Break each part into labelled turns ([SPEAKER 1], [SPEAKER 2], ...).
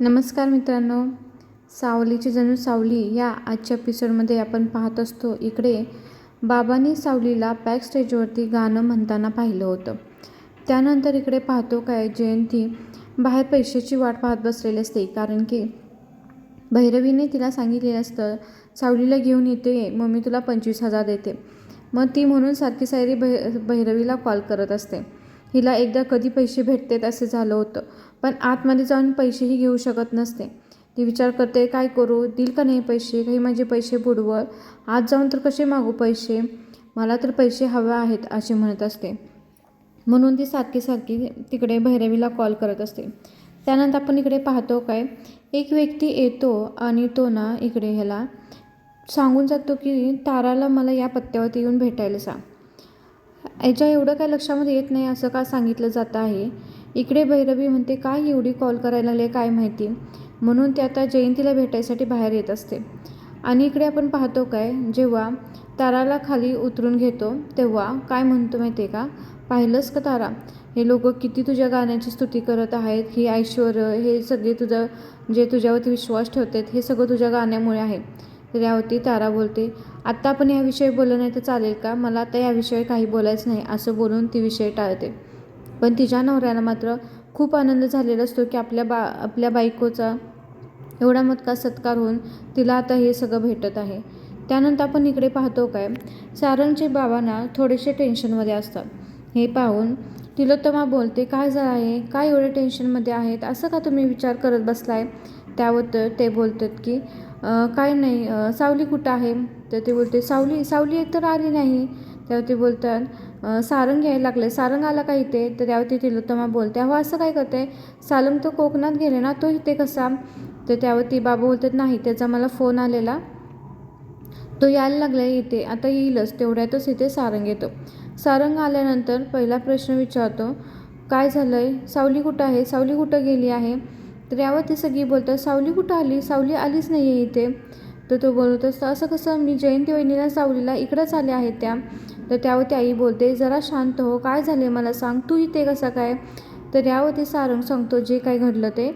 [SPEAKER 1] नमस्कार मित्रांनो सावलीची जणू सावली या आजच्या एपिसोडमध्ये आपण पाहत असतो इकडे बाबांनी सावलीला बॅक स्टेजवरती गाणं म्हणताना पाहिलं होतं. त्यानंतर इकडे पाहतो काय जयंती बाहेर पैशाची वाट पाहत बसलेली असते कारण की भैरवीने तिला सांगितलेलं असतं सावलीला घेऊन येते मग मी तुला पंचवीस हजार देते. मग ती म्हणून सारखी सायरी भै भैरवीला कॉल करत असते. हिला एकदा कधी पैसे भेटतेत असे झालं होतं. पण आतमध्ये जाऊन पैसेही घेऊ शकत नसते. ती विचार करते काय करू? देईल का नाही पैसे? काही माझे पैसे बुडवल. आत जाऊन तर कसे मागू पैसे? मला तर पैसे हवे आहेत असे म्हणत असते. म्हणून ती सारखी सारखी तिकडे भैरवीला कॉल करत असते. त्यानंतर आपण इकडे पाहतो काय? एक व्यक्ती येतो आणि तो ना इकडे ह्याला सांगून जातो की ताराला मला या पत्त्यावरती येऊन भेटायला सांग. याच्या एवढं काय लक्षामध्ये येत नाही असं का सांगितलं जातं आहे? इकडे भैरवी म्हणते काय एवढी कॉल करायला लागले काय माहिती? म्हणून ते आता जयंतीला भेटायसाठी बाहेर येत असते. आणि इकडे आपण पाहतो काय जेव्हा ताराला खाली उतरून घेतो तेव्हा काय म्हणतो माहिती आहे का? पाहिलंस का तारा? हे लोक किती तुझ्या गाण्याची स्तुती करत आहेत ही ऐश्वर हे सगळे तुझं जे तुझ्यावरती विश्वास ठेवतात हे सगळं तुझ्या गाण्यामुळे आहे. तर यावरती तारा बोलते आत्ता आपण ह्याविषयी बोललं नाही तर चालेल का? मला आता याविषयी काही बोलायचं नाही असं बोलून ती विषय टाळते. पण तिच्या नवऱ्याला मात्र खूप आनंद झालेला असतो की आपल्या बा आपल्या बायकोचा एवढा मोठा सत्कार होऊन तिला आता हे सगळं भेटत आहे. त्यानंतर आपण इकडे पाहतो काय? सारंगचे बाबांना थोडेसे टेन्शनमध्ये असतात. हे पाहून तिलोत्तमा बोलते काय झालं आहे? काय एवढे टेन्शनमध्ये आहेत? असं का तुम्ही विचार करत बसलाय? त्यावर तर ते बोलतात की काय नाही. सावली कुठं आहे? तर ते बोलते सावली सावली एकतर आली नाही. तेव्हा ते बोलतात सारंग यायला लागले. सारंग आला का इथे? तर त्यावरती तिलोत्तमा बोलते अहो असं काय करते? सारंग तो कोकणात गेले ना तो इथे कसा? तर त्यावरती बाबा बोलतात नाही त्याचा मला फोन आलेला. तो यायला लागला इथे. आता येईलच. तेवढ्यातच इथे सारंग येतो. सारंग आल्यानंतर पहिला प्रश्न विचारतो काय झालं आहे सावली कुठं आहे? सावली कुठं गेली आहे? तर यावरती सगळी बोलतात सावली कुठं आली? सावली आलीच नाही आहे इथे. तर तो बोलत असतो असं कसं? मी जयंती वहिनीला सावलीला इकडंच आल्या आहेत त्या. तर त्यावरती आई बोलते जरा शांत हो काय झाले मला सांग? तू इथे कसा काय? तर यावरती सारंग सांगतो जे काय घडलं ते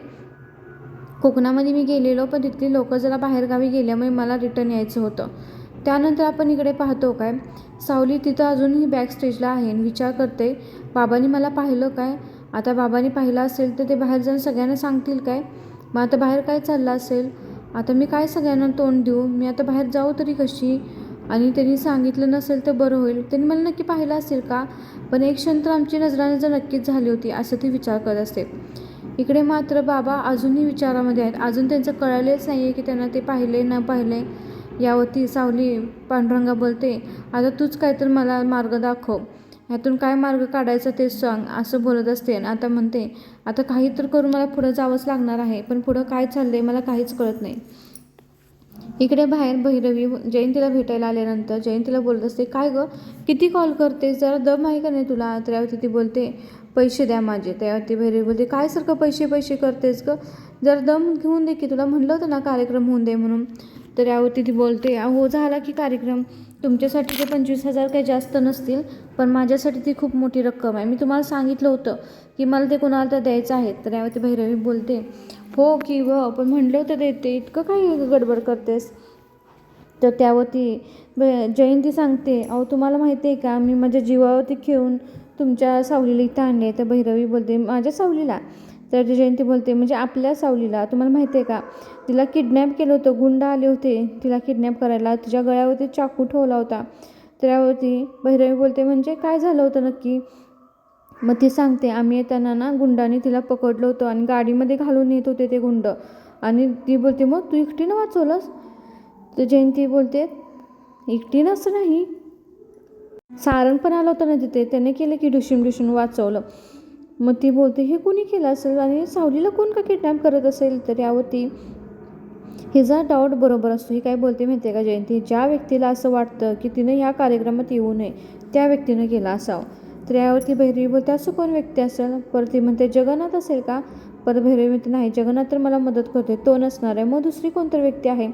[SPEAKER 1] कोकणामध्ये मी गेलेलो पण तिथली लोकं जरा बाहेरगावी गेल्यामुळे मला रिटर्न यायचं होतं. त्यानंतर आपण इकडे पाहतो काय? सावली तिथं अजूनही बॅक स्टेजला आहे आणि विचार करते बाबांनी मला पाहिलं काय? आता बाबांनी पाहिलं असेल तर ते बाहेर जाऊन सगळ्यांना सांगतील काय? मग आता बाहेर काय चाललं असेल? आता मी काय सगळ्यांना तोंड देऊ? मी आता बाहेर जाऊ तरी कशी? आणि त्यांनी सांगितलं नसेल तर बरं होईल. त्यांनी मला नक्की पाहिलं असेल का? पण एक क्षण तर आमची नजरानजर नक्कीच झाली होती असं ती विचार करत असते. इकडे मात्र बाबा अजूनही विचारामध्ये आहेत. अजून त्यांचं कळालेच नाही आहे की त्यांना ते पाहिले न पाहिले. यावरती सावली पांडुरंगा बोलते आता तूच काय तर मला मार्ग दाखव. ह्यातून काय मार्ग काढायचा ते सांग असं बोलत असते. आणि आता म्हणते आता काही तर करून मला पुढं जावंच लागणार आहे पण पुढं काय चाललं आहे मला काहीच कळत नाही. इकडे बाहेर भैरवी जयंतीला भेटायला आल्यानंतर जयंतीला बोलत असते काय गं किती कॉल करतेस? जरा दम आहे का नाही तुला? त्यावरती ती बोलते पैसे द्या माझे. त्यावरती भैरवी बोलते काय सारखं पैसे पैसे करतेस गं? जर दम घेऊन दे की तुला म्हणलं होतं ना कार्यक्रम होऊन दे म्हणून. तर यावरती ती बोलते हो झाला की कार्यक्रम. तुमच्यासाठी ते पंचवीस हजार काही जास्त नसतील पण माझ्यासाठी ती खूप मोठी रक्कम आहे. मी तुम्हाला सांगितलं होतं की मला ते कोणाला तर द्यायचं आहे. तर यावरती भैरवी बोलते हो की व पण म्हणलं होतं देते इतकं काही गडबड करतेस. तर त्यावरती ब जयंती सांगते अहो तुम्हाला माहिती आहे का मी माझ्या जीवावरती खेळून तुमच्या सावलीला इथं आणले तर भैरवी बोलते माझ्या सावलीला? तर ती जयंती बोलते म्हणजे आपल्या सावलीला तुम्हाला माहिती आहे का? तिला किडनॅप केलं होतं गुंड आले होते. तिला किडनॅप करायला तिच्या गळ्यावरती चाकू ठेवला होता. त्यावरती भैरवी बोलते म्हणजे काय झालं होतं नक्की? मग ती सांगते आम्ही येताना ना गुंडाने तिला पकडलं होतं आणि गाडीमध्ये घालून येत होते ते गुंड. आणि ती बोलते मग तू एकटीनं वाचवलंस? तर जयंती बोलते एकटीनं असं नाही. सारण पण आलं होतं ना तिथे त्याने केलं की डुशीम डुशीम वाचवलं. मग ती बोलते हे कोणी केलं असेल? आणि सावलीला कोण का किडनॅप करत असेल? तर यावरती हिचा डाऊट बरोबर असतो. ही काय बोलते माहिती आहे का जयंती? ज्या व्यक्तीला असं वाटतं की तिनं ह्या कार्यक्रमात येऊ नये त्या व्यक्तीनं केला असावं. तर यावरती भैरवी बोलते असं कोण व्यक्ती असेल? परत ती म्हणते जगन्नाथ असेल का? परत भैरवी म्हणते नाही जगन्नाथ तर मला मदत करते तो नसणार आहे. मग दुसरी कोणतरी व्यक्ती आहे?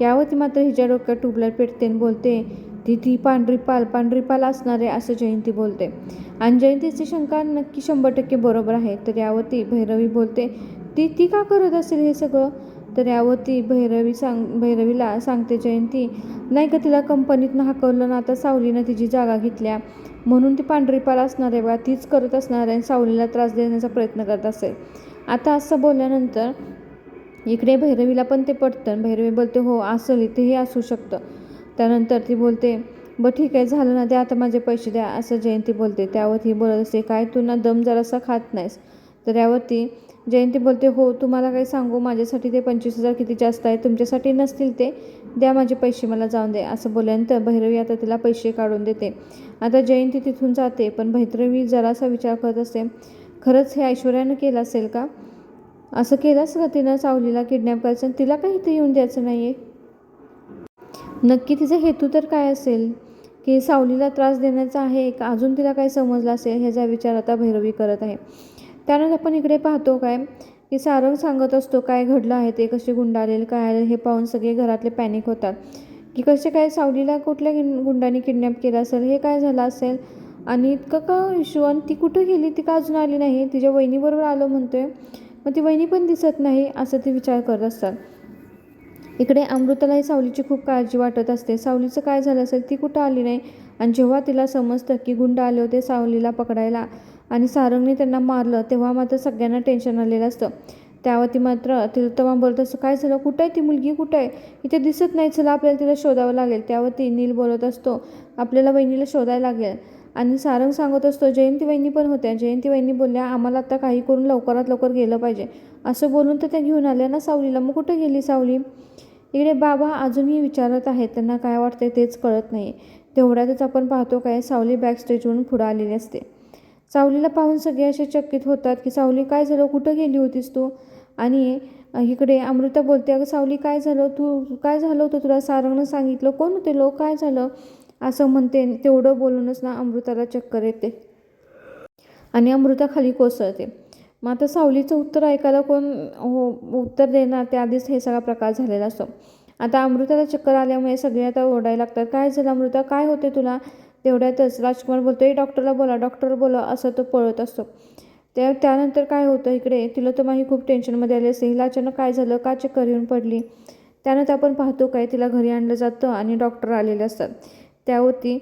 [SPEAKER 1] यावरती मात्र हिच्या डोक्यात ट्यूबलाईट पेटते आणि बोलते ती ती पांढरी पाल पांढरी पाल असणार आहे असं जयंती बोलते. आणि जयंतीची शंका नक्की शंभर टक्के बरोबर आहे. तर यावरती भैरवी बोलते ती ती का करत असेल हे सगळं? तर यावर ती भैरवी सांग भैरवीला सांगते जयंती नाही का तिला कंपनीतनं हाकवलं ना आता सावलीनं तिची जागा घेतल्या. म्हणून ती पांढरी पाल असणार आहे बा तीच करत असणार आहे आणि सावलीला त्रास देण्याचा प्रयत्न करत असेल. आता असं बोलल्यानंतर इकडे भैरवीला पण ते पटतं भैरवी बोलते हो असं इथेही असू शकतं. त्यानंतर ती बोलते बरं ठीक आहे झालं ना द्या आता माझे पैसे द्या असं जयंती बोलते. त्यावर ती बोलत असते काय तू ना दम जरासा खात नाहीस. तर यावरती जयंती बोलते हो तुम्हाला काही सांगू माझ्यासाठी ते पंचवीस हजार किती जास्त आहे तुमच्यासाठी नसतील ते द्या माझे पैसे मला जाऊन दे असं बोलल्यानंतर भैरवी आता तिला पैसे काढून देते. आता जयंती तिथून जाते पण भैरवी जरासा विचार करत असते खरंच हे ऐश्वर्यानं केलं असेल का? असं केलंच का तिनं सावलीला किडनॅप करायचं तिला काही ते येऊन द्यायचं नाही आहे नक्की तिचा हेतू तर काय असेल? की सावलीला त्रास देण्याचा आहे का अजून तिला काय समजलं असेल ह्याचा विचार आता भैरवी करत आहे. त्यानंतर आपण इकडे पाहतो काय की सारंग सांगत असतो काय घडलं आहे ते कसे गुंडाळलेले काय आले हे पाहून सगळे घरातले पॅनिक होतात. की कसे काय सावलीला कुठल्या गिन- गुंडाने किडनॅप केलं असेल हे काय झालं असेल? आणि इतकं का इशू ती कुठं गेली? ती का अजून आली नाही? तिच्या वहिनीबरोबर आलो म्हणतोय मग ती वहिनी पण दिसत नाही असं ते विचार करत असतात. इकडे अमृतालाही सावलीची खूप काळजी वाटत असते. सावलीचं काय झालं असेल ती कुठं आली नाही. आणि जेव्हा तिला समजतं की गुंड आले होते सावलीला पकडायला आणि सारंगने त्यांना मारलं तेव्हा मात्र सगळ्यांना टेन्शन आलेलं असतं. त्यावरती ती मात्र तिला तेव्हा बोलत असतं काय झालं? कुठं आहे ती मुलगी? कुठं आहे? इथे दिसत नाही. चला आपल्याला तिला शोधावं लागेल. त्यावर ती नील बोलत असतो आपल्याला वहिनीला शोधायला लागेल. आणि सारंग सांगत असतो जयंती वहिनी पण होत्या. जयंती वहिनी बोलल्या आम्हाला आता काही करून लवकरात लवकर गेलं पाहिजे. असं बोलून तर त्या घेऊन आल्या ना सावलीला. मग कुठं गेली सावली? इकडे बाबा अजूनही विचारत आहेत. त्यांना काय वाटते तेच कळत नाही तेवढ्यातच आपण पाहतो काय सावली बॅक स्टेजवरून पुढं आलेली असते. सावलीला पाहून सगळे असे चकित होतात की सावली काय झालं? कुठं गेली होतीस तू? आणि इकडे अमृता बोलते अगं सावली काय झालं? तू काय झालं होतं? तुला सारंगनं सांगितलं? कोण होते लोक? काय झालं? असं म्हणते. तेवढं बोलूनच ना अमृताला चक्कर येते. आणि अमृता खाली कोसळते. मग आता सावलीचं उत्तर ऐकायला कोण हो उत्तर देणार? त्याआधीच हे सगळा प्रकार झालेला असतो. आता अमृताला चक्कर आल्यामुळे सगळे आता ओरडायला लागतात. काय झालं अमृता? काय होते तुला? तेवढ्यातच राजकुमार बोलतो ए डॉक्टरला बोला डॉक्टर बोला असं तो पळत असतो. त्या त्यानंतर काय होतं इकडे? तिला तर माही खूप टेन्शनमध्ये आली असते हिला अचानक काय झालं? का चक्कर येऊन पडली? त्यानंतर आपण पाहतो काय तिला घरी आणलं जातं आणि डॉक्टर आलेले असतात. त्यावरती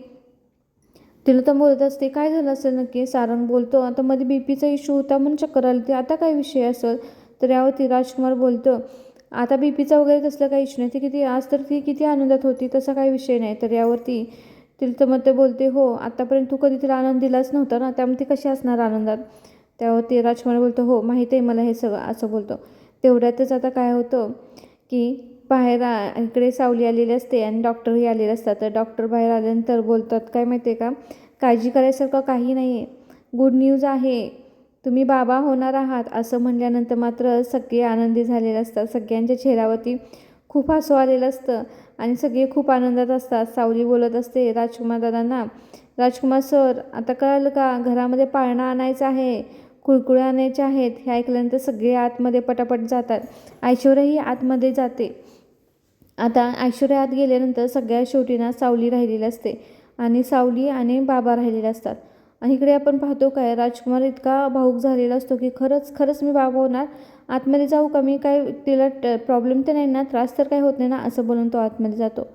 [SPEAKER 1] तिला तर बोलत असते काय झालं असेल नक्की? सारंग बोलतो आता मध्ये बी पीचा इश्यू होता म्हणून चक्कर आली ती आता काय विषय असेल? तर यावरती राजकुमार बोलतो आता बी पीचा वगैरे तसलं काही इश्यू नाही. ती किती आज तर ती किती आनंदात होती तसा काही विषय नाही. तर यावरती तिला तर मग ते बोलते हो आतापर्यंत तू कधी तिला आनंद दिलाच नव्हता ना त्यामुळे ती कशी असणार आनंदात? त्यावरती राजकुमार बोलतो हो माहीत आहे मला हे सगळं असं बोलतो. तेवढ्यातच आता काय होतं की बाहेर आ- इकडे सावली आलेली असते आणि डॉक्टरही आलेले असतात. तर डॉक्टर बाहेर आल्यानंतर बोलतात काय माहिती आहे का? काळजी करायसारखं काही नाही आहे गुड न्यूज आहे. तुम्ही बाबा होणार आहात. असं म्हणल्यानंतर मात्र सगळे आनंदी झालेले असतात. सगळ्यांच्या चेहऱ्यावरती खूप हसू आलेलं असतं आणि सगळे खूप आनंदात असतात. सावली बोलत असते राजकुमार दादांना राजकुमार सर आता कळालं का? घरामध्ये पाळणा आणायचा आहे कुळकुळे आणायचे आहेत. हे ऐकल्यानंतर सगळे आतमध्ये पटापट जातात. ऐश्वर्याही आतमध्ये जाते. आता ऐश्वर्या आत गेल्यानंतर सगळ्या शेवटी ना सावली राहिलेली असते आणि सावली आणि बाबा राहिलेले असतात. आणि इकडे आपण पाहतो काय राजकुमार इतका भाऊक झालेला असतो की खरंच खरंच मी बाबा होणार? आतमध्ये जाऊ का मी? काय तिला प्रॉब्लेम तर नाही ना? त्रास तर काय होत नाही ना? असं बोलून तो आतमध्ये जातो.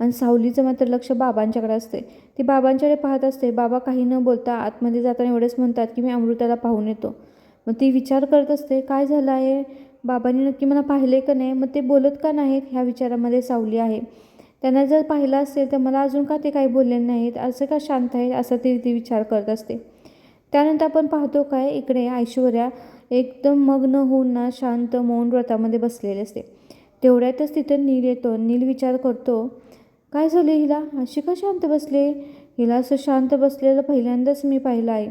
[SPEAKER 1] आणि सावलीचं मात्र लक्ष बाबांच्याकडे असते. ती बाबांच्याकडे पाहत असते. बाबा काही न बोलता आतमध्ये जाताना एवढेच म्हणतात की मी अमृताला पाहून येतो. मग ती विचार करत असते काय झालं आहे? बाबांनी नक्की मला पाहिले का नाही मग ते बोलत का नाहीत ह्या विचारामध्ये सावली आहे. त्यांना जर पाहिलं असेल तर मला अजून का ते काही बोलले नाहीत असं का शांत आहेत असा ती ती विचार करत असते. त्यानंतर आपण पाहतो काय इकडे ऐश्वर्या एकदम मग्न होऊन ना शांत मौन व्रतामध्ये बसलेले असते. तेवढ्यातच तिथं नील येतो. नील विचार करतो काय झालं हिला? अशी का शांत बसले? हिला असं शांत बसलेलं पहिल्यांदाच मी पाहिलं आहे.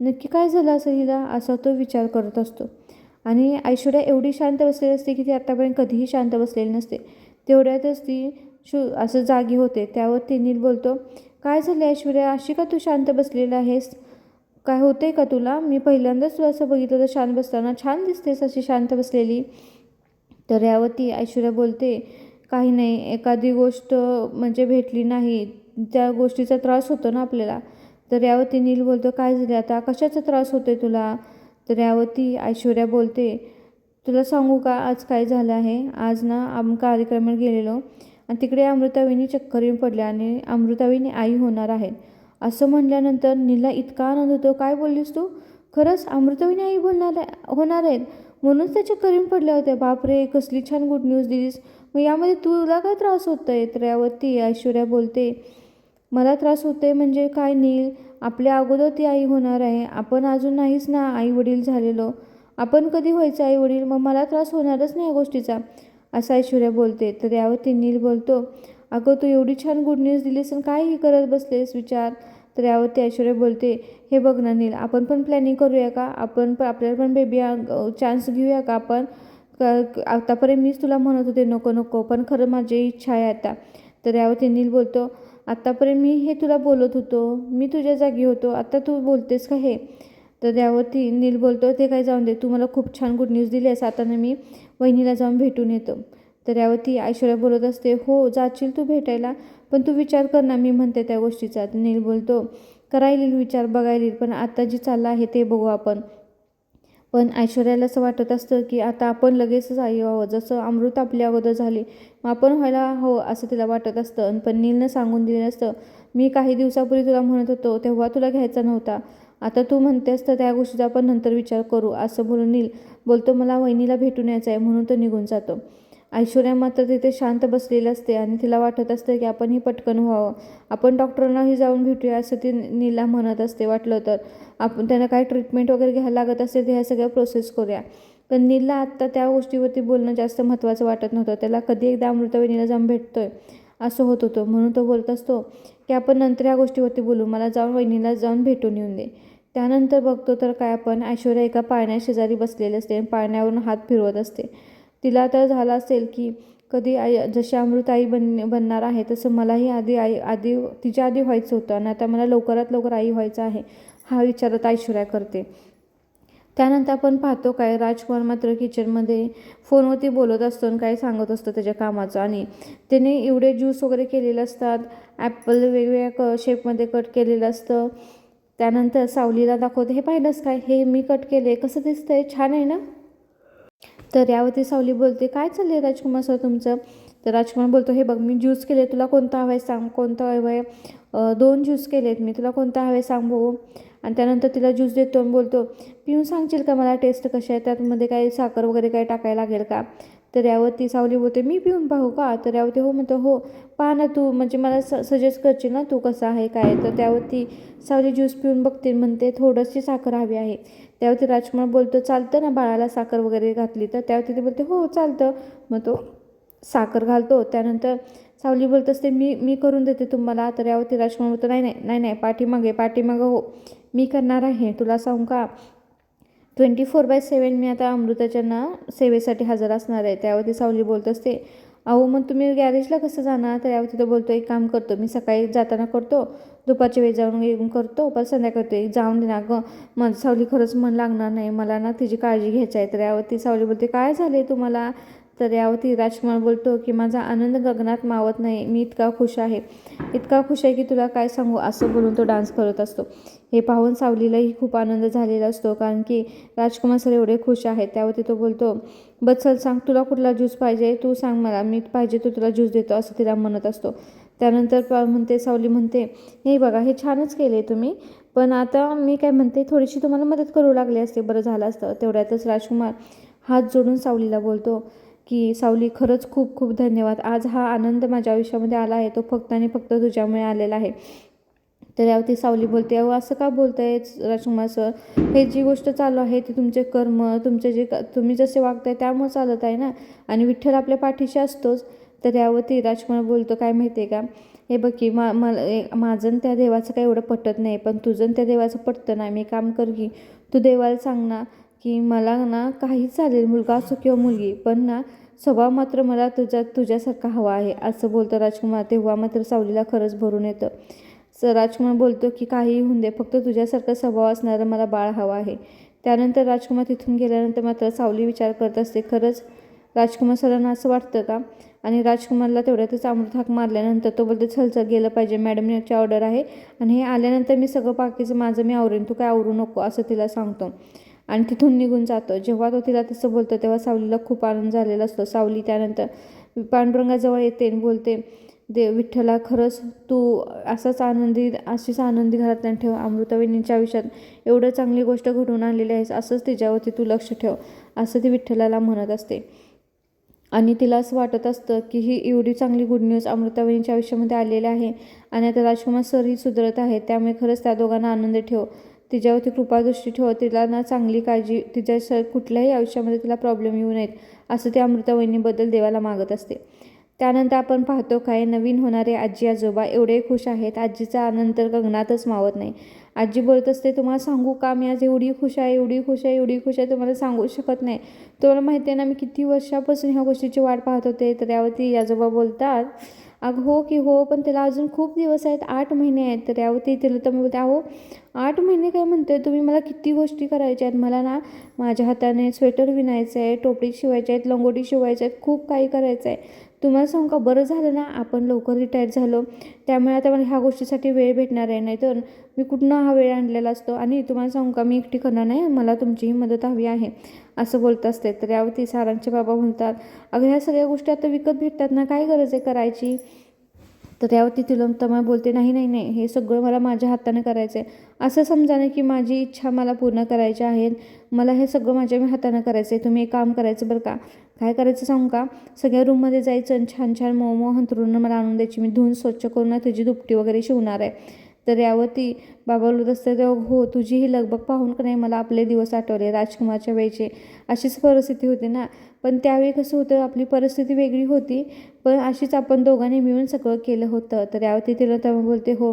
[SPEAKER 1] नक्की काय झालं असं हिला? असा तो विचार करत असतो. आणि ऐश्वर्या एवढी शांत बसलेली असते की ती आत्तापर्यंत कधीही शांत बसलेली नसते. तेवढ्यातच ती शु असं जागी होते. त्यावर तिनील बोलतो काय झालं ऐश्वर्या? अशी का तू शांत बसलेला आहेस? काय होते का तुला? मी पहिल्यांदाच तुला असं बघितलं तर शांत बसताना छान दिसतेस अशी शांत बसलेली. तर यावर ती ऐश्वर्या बोलते काही नाही एखादी गोष्ट म्हणजे भेटली नाही. त्या गोष्टीचा त्रास होतो ना आपल्याला. तर यावर नील बोलतो काय झाले आता? कशाचा त्रास होतोय तुला? तर यावरती ऐश्वर्या बोलते तुला सांगू का आज काय झालं आहे? आज ना आम कार्यक्रमात गेलेलो आणि तिकडे अमृताविनी चक्कर येऊन पडल्या आणि अमृताविनी आई होणार आहेत असं म्हणल्यानंतर नीला इतका आनंद होतो काय बोललीस तू? खरंच अमृताविनी आई बोलणार आहे होणार आहेत. म्हणूनच त्या चक्कर येऊन पडल्या होत्या. बापरे कसली छान गुड न्यूज दिलीस. मग यामध्ये तुला काय त्रास होत आहे तर यावरती ऐश्वर्या बोलते मला त्रास होते म्हणजे काय नील? आपल्या अगोदर ती आई होणार आहे. आपण अजून नाहीच ना आई वडील झालेलो. आपण कधी व्हायचं आई वडील मग मला त्रास होणारच नाही या गोष्टीचा. असं ऐश्वर्या बोलते. तर यावरती नील बोलतो अगं तू एवढी छान गुड न्यूज दिलीस आणि काय ही करत बसलेस विचार. तर यावरती ऐश्वर्या बोलते हे बघ ना नील आपण पण प्लॅनिंग करूया का? आपण पण आपल्याला पण बेबी चान्स घेऊया का आपण? क- आतापर्यंत मीच तुला म्हणत होते नको नको पण खरं माझी इच्छा आहे आता. तर यावरती नील बोलतो आत्तापर्यंत मी हे तुला बोलत होतो मी तुझ्या जागी होतो आत्ता तू बोलतेस का हे? तर त्यावरती नील बोलतो ते काय जाऊन दे तू मला खूप छान गुड न्यूज दिली आहेस आता ना मी वहिनीला जाऊन भेटून येतो. तर यावरती ऐश्वर्या बोलत असते हो जाशील तू भेटायला पण तू विचार कर ना मी म्हणते त्या गोष्टीचा. नील बोलतो करायला विचार बघायला पण आत्ता जे चाललं आहे ते बघू आपण. पण ऐश्वर्याला असं वाटत असतं की आता आपण लगेचच आई व्हावं. जसं अमृत आपल्या अगोदर झाली मग आपण व्हायला हवं असं तिला वाटत असतं. पण नीलनं सांगून दिलेलं असतं मी काही दिवसापूर्वी तुला म्हणत होतो तेव्हा तुला घ्यायचा नव्हता. आता तू म्हणतेस तर त्या गोष्टीचा आपण नंतर विचार करू असं बोलून नील बोलतो मला वहिनीला भेटून यायचं आहे म्हणून तो निघून जातो. ऐश्वर्या मात्र तिथे शांत बसलेली असते आणि तिला वाटत असते की आपणही पटकन व्हावं. आपण डॉक्टरांनाही जाऊन भेटूया असं ती नीला म्हणत असते. वाटलं तर आपण त्यांना काय ट्रीटमेंट वगैरे घ्यायला लागत असेल तर ह्या सगळ्या प्रोसेस करूया. पण नीलला आत्ता त्या गोष्टीवरती बोलणं जास्त महत्त्वाचं वाटत नव्हतं. त्याला कधी एकदा अमृतवेणीला जाऊन भेटतोय असं होत होतं. म्हणून तो बोलत असतो की आपण नंतर या गोष्टीवरती बोलू. मला जाऊन वहिनीला जाऊन भेटून येऊन दे. त्यानंतर बघतो तर काय आपण ऐश्वर्या एका पाळण्या शेजारी बसलेली असते आणि पाळण्यावरून हात फिरवत असते. तिला तर झालं असेल की कधी आई जशी अमृताई बन बनणार आहे तसं मलाही आधी आई आधी तिच्या आधी व्हायचं होतं. आणि आता मला लवकरात लवकर आई व्हायचं आहे हा विचार आता ऐश्वर्या करते. त्यानंतर आपण पाहतो काय राजकुमार मात्र किचनमध्ये फोनवरती बोलत असतो आणि काय सांगत असतो त्याच्या कामाचं. आणि त्याने एवढे ज्यूस वगैरे केलेले असतात ॲपल वेगवेगळ्या क शेपमध्ये कट केलेलं असतं. त्यानंतर सावलीला दाखवते हे पाहिलंच काय? हे मी कट केले कसं दिसतंय? छान आहे ना? तर यावरती सावली बोलते काय चाललंय राजकुमार सर तुमचं? तर राजकुमार बोलतो हे बघ मी ज्यूस केले तुला कोणता हवं आहे सांग कोणता हवं आहे दोन ज्यूस केले आहेत मी तुला कोणता हवं आहे सांग भाऊ. आणि त्यानंतर तिला ज्यूस देतो आणि बोलतो पिऊन सांगशील का मला टेस्ट कशी आहे त्यामध्ये काही साखर वगैरे काही टाकायला लागेल का? तर यावरती सावली बोलते मी पिऊन पाहू का? तर यावरती हो म्हणतो हो पहा ना तू म्हणजे मला स सजेस्ट करशील ना तू कसा आहे काय तर त्यावरती सावली ज्यूस पिऊन बघते म्हणते थोडीशी साखर हवी आहे. त्यावरती राजकुमार बोलतो चालतं ना बाळाला साखर वगैरे घातली तर? त्यावरती ते बोलते हो चालतं. मग तो साखर घालतो त्यानंतर सावली बोलत असते मी मी करून देते तुम्हाला. तर यावरती राजकुमार बोलतो नाही नाही नाही नाही पाठीमागे पाठीमागं हो मी करणार आहे तुला सांगू का? ट्वेंटी फोर बाय सेवन मी आता अमृताच्या ना सेवेसाठी हजर असणार आहे. त्यावरती सावली बोलत असते अहो मग तुम्ही गॅरेजला कसं जाणार? तर यावरती तो बोलतो एक काम करतो मी सकाळी जाताना करतो दुपारच्या वेळी जाऊन येऊन करतो पण संध्याकाळी करतो एक जाऊन देणार. गं माझं सावली खरंच मन लागणार नाही. मला ना तिची काळजी घ्यायची आहे. तर यावरती सावली बोलते काय झाले तुम्हाला? तर यावरती राजकुमार बोलतो की माझा आनंद गगनात मावत नाही. मी इतका खुश आहे. इतका खुश आहे की तुला काय सांगू? असं बोलून तो डान्स करत असतो. हे पाहून सावलीलाही खूप आनंद झालेला असतो कारण की राजकुमार सर एवढे खुश आहेत. त्यावरती तो बोलतो बस चल सांग तुला कुठला ज्यूस पाहिजे? तू सांग मला. मी पाहिजे तो तुला ज्यूस देतो असं तिला म्हणत असतो. त्यानंतर प- म्हणते सावली म्हणते हे बघा हे छानच केले तुम्ही. पण आता मी काय म्हणते थोडीशी तुम्हाला मदत करू लागली असते. बरं झालं असतं. तेवढ्यातच राजकुमार हात जोडून सावलीला बोलतो की सावली खरंच खूप खूप धन्यवाद. आज हा आनंद माझ्या आयुष्यामध्ये आला आहे तो फक्त आणि फक्त तुझ्यामुळे आलेला आहे. तर यावरती सावली बोलते अहो असं का बोलताय राजकुमार सर? हे जी गोष्ट चालू आहे ती तुमचे कर्म तुमचे जे तुम्ही जसे वागताय त्यामुळे चालत आहे ना? आणि विठ्ठल आपल्या पाठीशी असतोच. तर यावरती राजकुमार बोलतो काय माहिती आहे का? हे बघ की मा मला ए- माझं आणि त्या देवाचं काही एवढं पटत नाही पण तुझं त्या देवाचं पटतं ना मी काम कर की तू देवाला सांग ना की मला ना काही चालेल मुलगा असो किंवा मुलगी पण ना स्वभाव मात्र मला तुझ्या तुझ्यासारखा हवा आहे असं बोलतं राजकुमार. तेव्हा मात्र सावलीला खरंच भरून येतं. स राजकुमार बोलतो की काहीही होऊन दे फक्त तुझ्यासारखा स्वभाव असणारं मला बाळ हवा आहे. त्यानंतर राजकुमार तिथून गेल्यानंतर मात्र सावली विचार करत असते खरंच राजकुमार सरांना असं वाटतं का? आणि राजकुमारला तेवढ्यातच अमृत हाक मारल्यानंतर तो बोलतो चल चल गेलं पाहिजे मॅडमची ऑर्डर आहे आणि हे आल्यानंतर मी सगळं बाकीचं माझं मी आवरेन तू काय आवरू नको असं तिला सांगतो. आणि तिथून निघून जातो. जेव्हा तो तिला तसं बोलतो तेव्हा सावलीला खूप आनंद झालेला असतो. सावली त्यानंतर पांडुरंगाजवळ येते आणि बोलते दे विठ्ठला खरंच तू असाच आनंदी अशीच आनंदी घरातल्या ठेव. अमृतावेणींच्या आयुष्यात एवढं चांगली गोष्ट घडवून आणलेली आहेस असंच तिच्यावरती तू लक्ष ठेव असं ती विठ्ठलाला म्हणत असते. आणि तिला असं वाटत असतं की ही एवढी चांगली गुड न्यूज अमृतावणीच्या आयुष्यामध्ये आलेली आहे आणि आता राजकुमार सरही सुधरत आहे. त्यामुळे खरंच त्या दोघांना आनंद ठेव. तिच्यावरती कृपादृष्टी ठेव तिला ना चांगली काळजी तिच्या स कुठल्याही आयुष्यामध्ये तिला प्रॉब्लेम येऊ नयेत असं ते अमृतावहिनीबद्दल देवाला मागत असते. त्यानंतर आपण पाहतो काय नवीन होणारे आजी आजोबा एवढे खुश आहेत. आजीचा आनंद तर गगनातच मावत नाही. आजी बोलत असते तुम्हाला सांगू का? मी आज एवढी खुश आहे एवढी खुश आहे एवढी खुश आहे तुम्हाला सांगू शकत नाही. तुम्हाला माहिती आहे ना मी किती वर्षापासून ह्या गोष्टीची वाट पाहत होते. तर यावरती आजोबा बोलतात अगं हो की हो पण त्याला अजून खूप दिवस आहेत आठ महिने आहेत. तर यावरती तिला तर मी बोलते अहो आठ महिने काय म्हणते तुम्ही मला किती गोष्टी करायच्या आहेत? मला ना माझ्या हाताने स्वेटर विणायचं आहे टोपी शिवायचे आहेत लंगोटी शिवायच्या आहेत खूप काही करायचं आहे तुम्हाला सांगू का बरं झालं ना आपण लवकर रिटायर झालो. त्यामुळे आता मला ह्या गोष्टीसाठी वेळ भेटणार आहे. नाही तर मी कुठनं हा वेळ आणलेला असतो? आणि तुम्हाला सांगू का मी एकटी करणार नाही मला तुमचीही मदत हवी आहे असं बोलत असते. तर यावरती सारांचे बाबा म्हणतात अगं ह्या सगळ्या गोष्टी आता विकत भेटतात ना काय गरज आहे करायची? तर यावरती तिलोत्तमा बोलते नाही नाही नाही हे सगळं मला माझ्या हाताने करायचं आहे असं समजाने की माझी इच्छा मला पूर्ण करायची आहे मला हे सगळं माझ्या हाताने करायचं आहे तुम्ही एक काम करायचं बरं का काय करायचं सांगू का? सगळ्या रूममध्ये जायचं आणि छान छान मोमो हंतरून मला आणून द्यायची. मी धुवून स्वच्छ करून तुझी दुपटी वगैरे शिवणार आहे. तर यावरती बाबा बोलत असते तेव्हा हो तुझी ही लगबग पाहून का नाही मला आपले दिवस आठवले राजकुमारच्या वेळचे? अशीच परिस्थिती होती ना. पण त्यावेळी कसं होतं आपली परिस्थिती वेगळी होती. पण अशीच आपण दोघांनी मिळून सगळं केलं होतं. तर यावरती तिला तेव्हा बोलते हो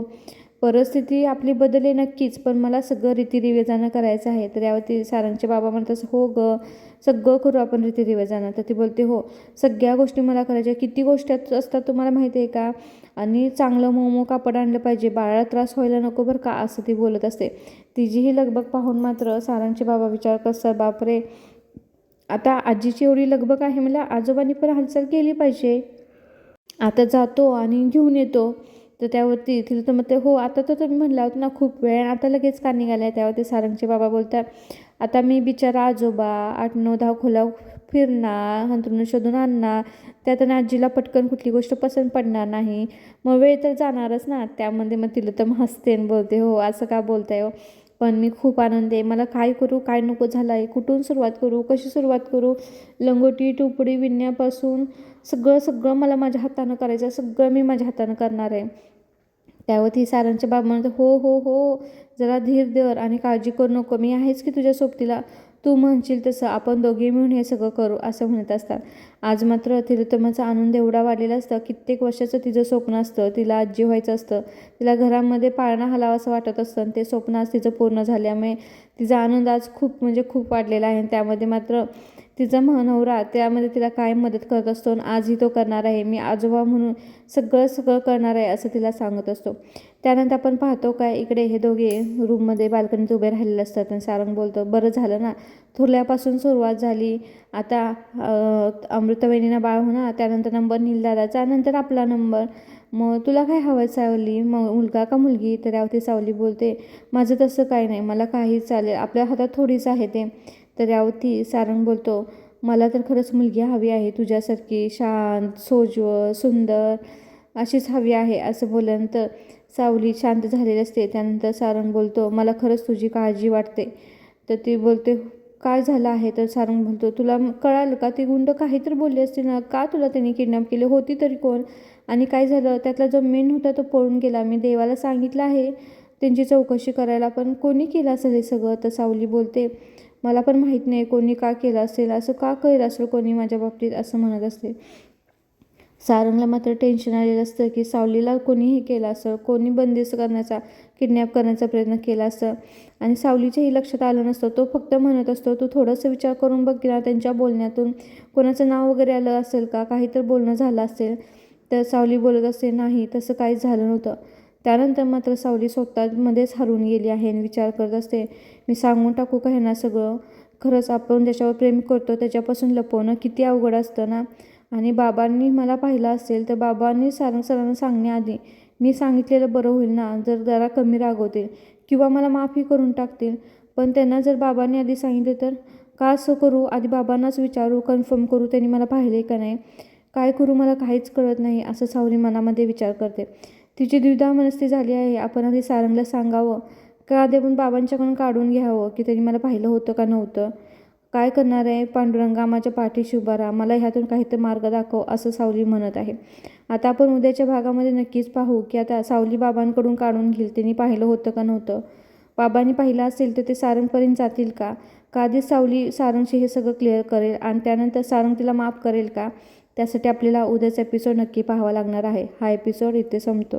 [SPEAKER 1] परिस्थिती आपली बदलली नक्कीच पण मला सगळं रीतिरिवाजानं करायचं आहे. तर यावरती सारांचे बाबा म्हणतात हो ग सगळं करू आपण रीतिरिवाजानं. तर ती बोलते हो सगळ्या गोष्टी मला करायच्या किती गोष्टी असतात तुम्हाला माहिती आहे का? आणि चांगलं मोमो कापड आणलं पाहिजे बाळाला त्रास व्हायला नको बरं का? असं ती बोलत असते. तिचीही लगबग पाहून मात्र सारांचे बाबा विचार कसं बापरे आता आजीची एवढी लगबग आहे मला आजोबांनी पण हालचाल केली पाहिजे. आता जातो आणि घेऊन येतो. तर त्यावरती तिला तर मग ते हो आता तर तुम्ही म्हणला होता ना खूप वेळ. आता लगेच का निघाला आहे त्यावरती सारंगचे बाबा बोलतात आता मी बिचारा आजोबा आठ नऊ दहा खोला फिरणार हंतरून शोधून आणणार. त्यात आणि आजीला पटकन कुठली गोष्ट पसंत पडणार नाही. मग वेळ तर जाणारच ना. त्यामध्ये मग तिला तर हसते आणि बोलते हो असं का बोलताय हो? पण मी खूप आनंद आहे. मला काय करू काय नको झालं आहे कुठून सुरुवात करू कशी सुरुवात करू लंगोटी टोपडी विणण्यापासून सगळं सगळं मला माझ्या हातानं करायचं आहे सगळं मी माझ्या हातानं करणार आहे. त्यावरती सारांच्या बाब म्हणतात हो हो हो जरा धीर धर आणि काळजी करू नको. मी आहेच की तुझ्या सोबतीला तू म्हणशील तसं आपण दोघे मिळून हे सगळं करू असं म्हणत असतात. आज मात्र तिलोत्तमाचा आनंद एवढा वाढलेला असतं कित्येक वर्षाचं तिचं स्वप्न असतं तिला आजी व्हायचं असतं तिला घरामध्ये पाळणा हलावा असं वाटत असतं आणि ते स्वप्न आज तिचं पूर्ण झाल्यामुळे तिचा आनंद आज खूप म्हणजे खूप वाढलेला आहे. त्यामध्ये मात्र तिचा नवरा त्यामध्ये तिला काय मदत करत असतो आणि आजही तो करणार आहे. मी आजोबा म्हणून सगळं सगळं करणार आहे असं तिला सांगत असतो. त्यानंतर आपण पाहतो काय इकडे हे दोघे रूममध्ये बाल्कनीत उभे राहिलेले असतात आणि सारंग बोलतो बरं झालं ना. थोरल्यापासून सुरुवात झाली. आता अमृतवेणीना बाळ होणार त्यानंतर नंबर नीलदादाचा नंतर आपला नंबर. मग तुला काय हवं आहे सावली? मग मुलगा का मुलगी? तर यावरती सावली बोलते माझं तसं काही नाही. मला काही चालेल. आपल्या हातात थोडीच आहे ते. तर यावरती सारंग बोलतो मला तर खरंच मुलगी हवी आहे तुझ्यासारखी शांत सोज्वळ सुंदर अशीच हवी आहे असं बोलल्यानंतर सावली शांत झालेली असते. त्यानंतर सारंग बोलतो मला खरंच तुझी काळजी वाटते. तर ती बोलते काय झालं आहे? तर सारंग बोलतो तुला कळालं का? ती गुंड काहीतरी बोलली असते ना? का तुला त्यांनी किडनॅप केले? होती तरी कोण? आणि काय झालं? त्यातला जो मेन होता तो पळून गेला. मी देवाला सांगितलं आहे त्यांची चौकशी करायला पण कोणी केलं असेल हे सगळं? तर सावली बोलते मला पण माहीत नाही कोणी का केलं असेल असं का केलं असेल कोणी माझ्या बाबतीत असं म्हणत असते सारंगला मात्र टेन्शन आलेलं असतं की सावलीला कोणीही केलं असं कोणी बंदिस्त करण्याचा किडनॅप करण्याचा प्रयत्न केला असतं आणि सावलीच्याही लक्षात आलं नसतं तो फक्त म्हणत असतो तू थोडंसं विचार करून बघ ना त्यांच्या बोलण्यातून कोणाचं नाव वगैरे आलं असेल का? काही तर बोलणं झालं असेल. तर सावली बोलत असते नाही तसं काहीच झालं नव्हतं. त्यानंतर मात्र सावली स्वतःमध्येच हरून गेली आहे आणि विचार करत असते मी सांगून टाकू का ना सगळं? खरंच आपण ज्याच्यावर प्रेम करतो त्याच्यापासून लपवणं किती अवघड असतं ना? आणि बाबांनी मला पाहिलं असेल तर बाबांनी सारंग सरांना सांगण्याआधी मी सांगितलेलं बरं होईल ना? जर जरा कमी रागवतील किंवा मला माफी करून टाकतील पण त्यांना जर बाबांनी आधी सांगितलं तर? का असं करू? आधी बाबांनाच विचारू कन्फर्म करू त्यांनी मला पाहिले का नाही? काय करू? मला काहीच कळत नाही असं सावली मनामध्ये विचार करते. तिची द्विधा मनस्ती झाली आहे. आपण आधी सारंगला सांगावं का आधी आपण बाबांच्याकडून काढून घ्यावं की त्यांनी मला पाहिलं होतं का नव्हतं? काय करणार आहे? पांडुरंगा माझ्या पाठीशी उभा राहा. मला ह्यातून काहीतरी मार्ग दाखव असं सावली म्हणत आहे. आता आपण उद्याच्या भागामध्ये नक्कीच पाहू की आता सावली बाबांकडून काढून घेईल. त्यांनी पाहिलं होतं का नव्हतं? बाबांनी पाहिलं असेल तर ते सारंगपर्यंत जातील का? का आधीच सावली सारंगशी हे सगळं क्लिअर करेल? आणि त्यानंतर सारंग तिला माफ करेल का? त्यासाठी आपल्याला उद्याचा एपिसोड नक्की पाहावा लागणार आहे. हा एपिसोड इथे संपतो.